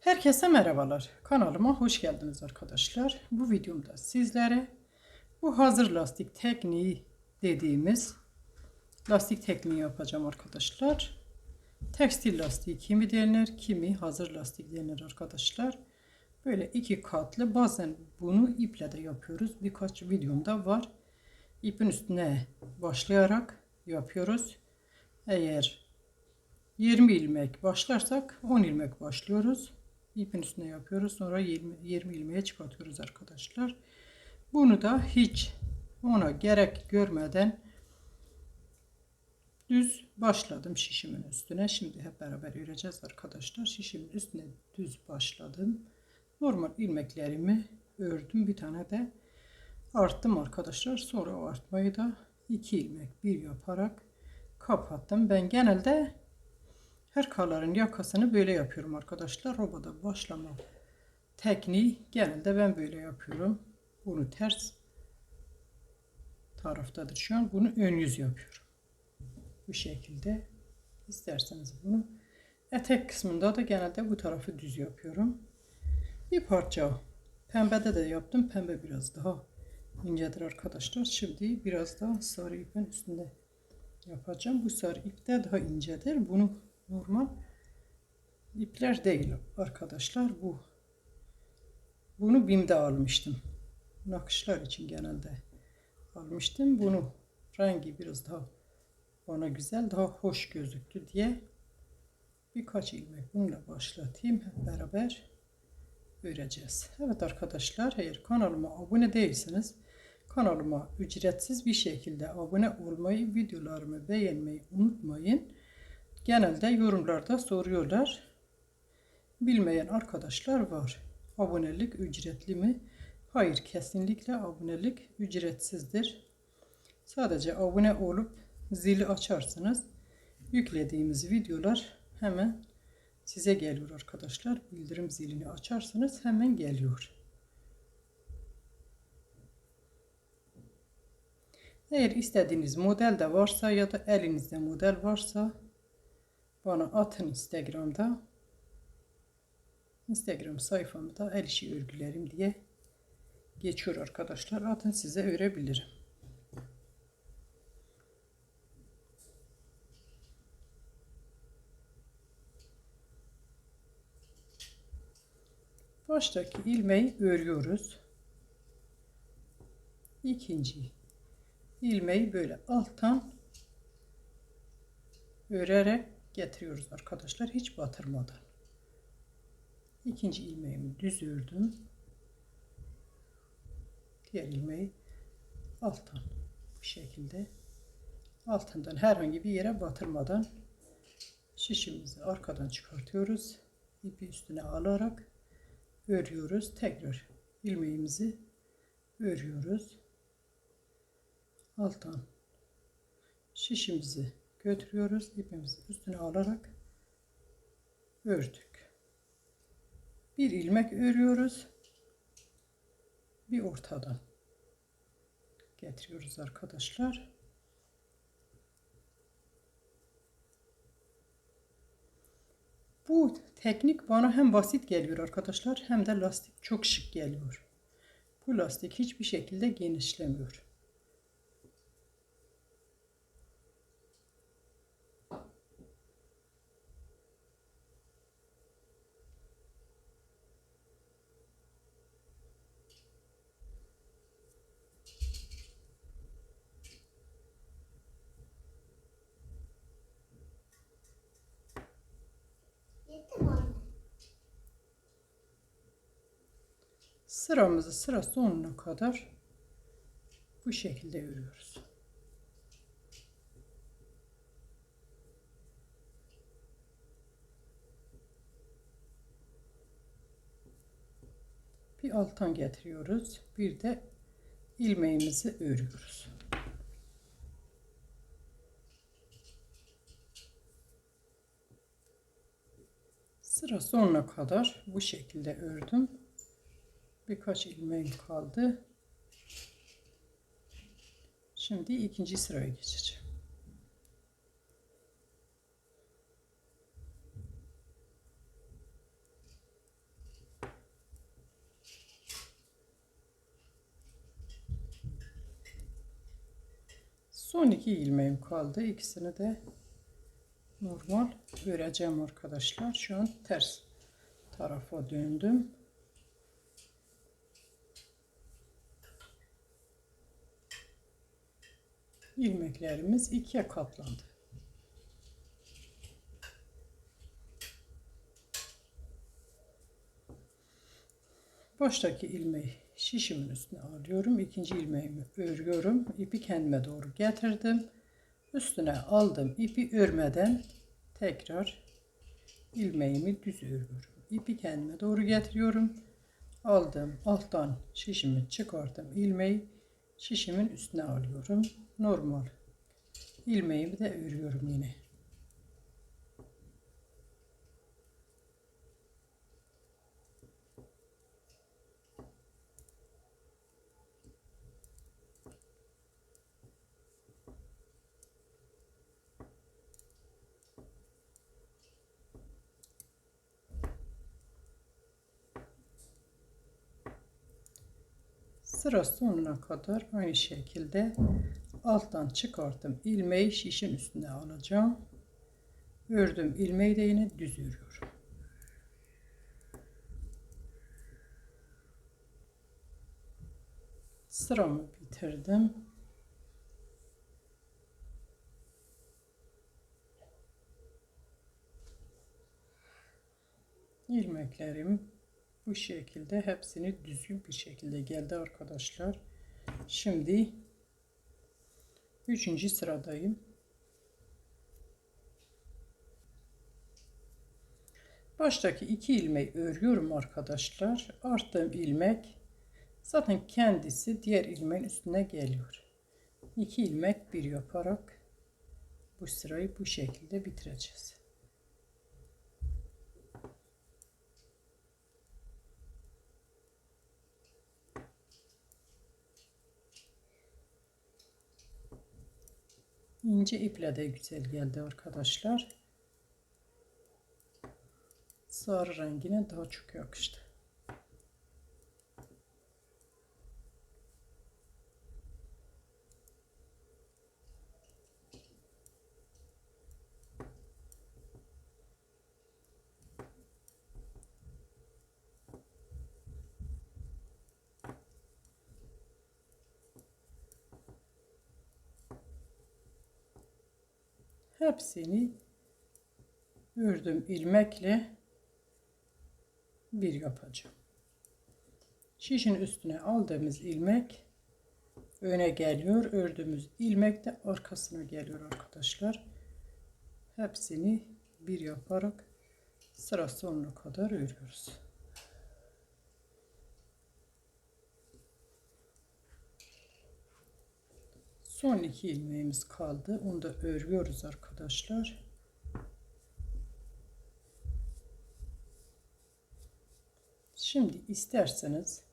Herkese merhabalar. Kanalıma hoş geldiniz arkadaşlar. Bu videomda sizlere bu hazır lastik tekniği dediğimiz lastik tekniği yapacağım arkadaşlar. Tekstil lastiği kimi denir, kimi hazır lastik denir arkadaşlar. Böyle iki katlı bazen bunu iple de yapıyoruz. Birkaç videomda var. İpin üstüne başlayarak yapıyoruz. Eğer 20 ilmek başlarsak 10 ilmek başlıyoruz. İpin üstüne yapıyoruz. Sonra 20, 20 ilmeğe çıkartıyoruz arkadaşlar. Bunu da hiç ona gerek görmeden düz başladım şişimin üstüne. Şimdi hep beraber öreceğiz arkadaşlar. Şişimin üstüne düz başladım. Normal ilmeklerimi ördüm. Bir tane de arttım arkadaşlar. Sonra o artmayı da 2 ilmek bir yaparak kapattım. Ben genelde her kaların yakasını böyle yapıyorum arkadaşlar. Robada başlama tekniği genelde ben böyle yapıyorum. Bunu ters taraftadır şu an. Bunu ön yüz yapıyorum. Bu şekilde. İsterseniz bunu etek kısmında da genelde bu tarafı düz yapıyorum. Bir parça pembede de yaptım. Pembe biraz daha incedir arkadaşlar. Şimdi biraz daha sarı ipin üstünde yapacağım. Bu sarı ip de daha incedir. Bunu normal ipler değil arkadaşlar. Bu bunu BİM'de almıştım. Nakışlar için genelde almıştım. Bunu rengi biraz daha bana güzel, daha hoş gözüktü diye birkaç ilmek bununla başlatayım. Hep beraber öreceğiz. Evet arkadaşlar, eğer kanalıma abone değilseniz kanalıma ücretsiz bir şekilde abone olmayı, videolarımı beğenmeyi unutmayın. Genelde yorumlarda soruyorlar. Bilmeyen arkadaşlar var. Abonelik ücretli mi? Hayır, kesinlikle abonelik ücretsizdir. Sadece abone olup zili açarsınız. Yüklediğimiz videolar hemen size geliyor arkadaşlar. Bildirim zilini açarsanız hemen geliyor. Eğer istediğiniz model de varsa ya da elinizde model varsa bana atın Instagram'da. Instagram sayfamda el işi örgülerim diye geçiyor arkadaşlar. Atın size örebilirim. Baştaki ilmeği örüyoruz. İkinci ilmeği böyle alttan örerek getiriyoruz arkadaşlar hiç batırmadan. İkinci ilmeğimi düz ördüm. Diğer ilmeği alttan bu şekilde altından herhangi bir yere batırmadan şişimizi arkadan çıkartıyoruz. İpi üstüne alarak örüyoruz. Tekrar ilmeğimizi örüyoruz. Alttan şişimizi götürüyoruz. ipimizi üstüne alarak ördük. Bir ilmek örüyoruz. Bir ortadan getiriyoruz arkadaşlar. Bu teknik bana hem basit geliyor arkadaşlar hem de lastik çok şık geliyor. Bu lastik hiçbir şekilde genişlemiyor. Sıramızı sıra sonuna kadar bu şekilde örüyoruz. Bir alttan getiriyoruz. Bir de ilmeğimizi örüyoruz. Sıra sonuna kadar bu şekilde ördüm birkaç ilmek kaldı. Şimdi ikinci sıraya geçeceğim. Son iki ilmeğim kaldı. İkisini de normal öreceğim arkadaşlar. Şu an ters tarafa döndüm. İlmeklerimiz ikiye katlandı. Baştaki ilmeği şişimin üstüne alıyorum. İkinci ilmeğimi örüyorum. İpi kendime doğru getirdim. Üstüne aldım. İpi örmeden tekrar ilmeğimi düz örüyorum. İpi kendime doğru getiriyorum. Aldım. Alttan şişimi çıkarttım. ilmeği şişimin üstüne alıyorum. Normal. ilmeğimi de örüyorum yine. Sıra sonuna kadar aynı şekilde alttan çıkarttım. ilmeği şişin üstüne alacağım. Ördüm ilmeği de yine düz örüyorum. Sıramı bitirdim. ilmeklerim bu şekilde hepsini düzgün bir şekilde geldi arkadaşlar. Şimdi üçüncü sıradayım. Baştaki iki ilmeği örüyorum arkadaşlar. Arttığım ilmek zaten kendisi diğer ilmeğin üstüne geliyor. İki ilmek bir yaparak bu sırayı bu şekilde bitireceğiz. İnce iple de güzel geldi arkadaşlar. Sarı rengine daha çok yakıştı. Hepsini ördüm ilmekle bir yapacağım. Şişin üstüne aldığımız ilmek öne geliyor. Ördüğümüz ilmek de arkasına geliyor arkadaşlar. Hepsini bir yaparak sıra sonuna kadar örüyoruz. Son iki ilmeğimiz kaldı. Onu da örüyoruz arkadaşlar. Şimdi isterseniz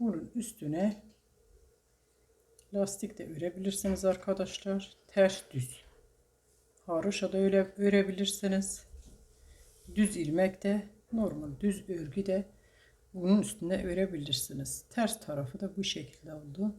bunun üstüne lastik de örebilirsiniz arkadaşlar. Ters düz. Haroşa da öyle örebilirsiniz. Düz ilmek de normal düz örgü de bunun üstüne örebilirsiniz. Ters tarafı da bu şekilde oldu.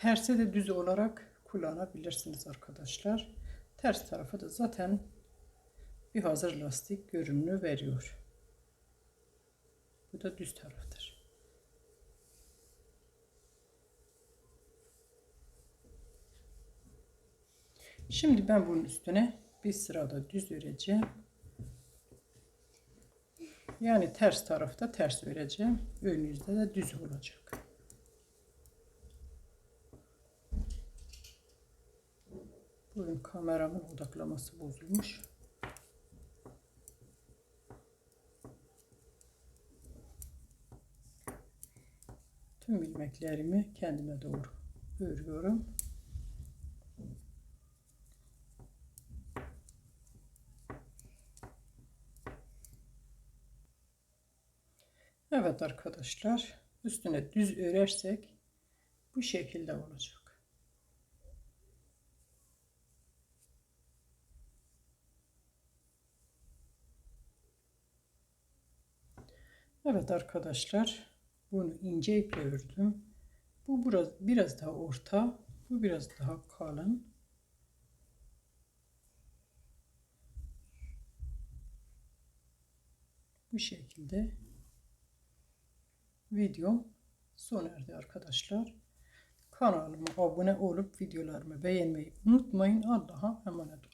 Tersi de düz olarak kullanabilirsiniz arkadaşlar. Ters tarafı da zaten bir hazır lastik görünümü veriyor. Bu da düz taraftır. Şimdi ben bunun üstüne bir sırada düz öreceğim. Yani ters tarafta ters öreceğim. Ön yüzde de düz olacak. Bugün kameramın odaklaması bozulmuş. Tüm ilmeklerimi kendime doğru örüyorum. Evet arkadaşlar üstüne düz örersek bu şekilde olacak. Evet arkadaşlar bunu ince iple ördüm. Bu biraz, biraz daha orta. Bu biraz daha kalın. Bu şekilde videom sona erdi arkadaşlar. Kanalıma abone olup videolarımı beğenmeyi unutmayın. Allah'a emanet olun.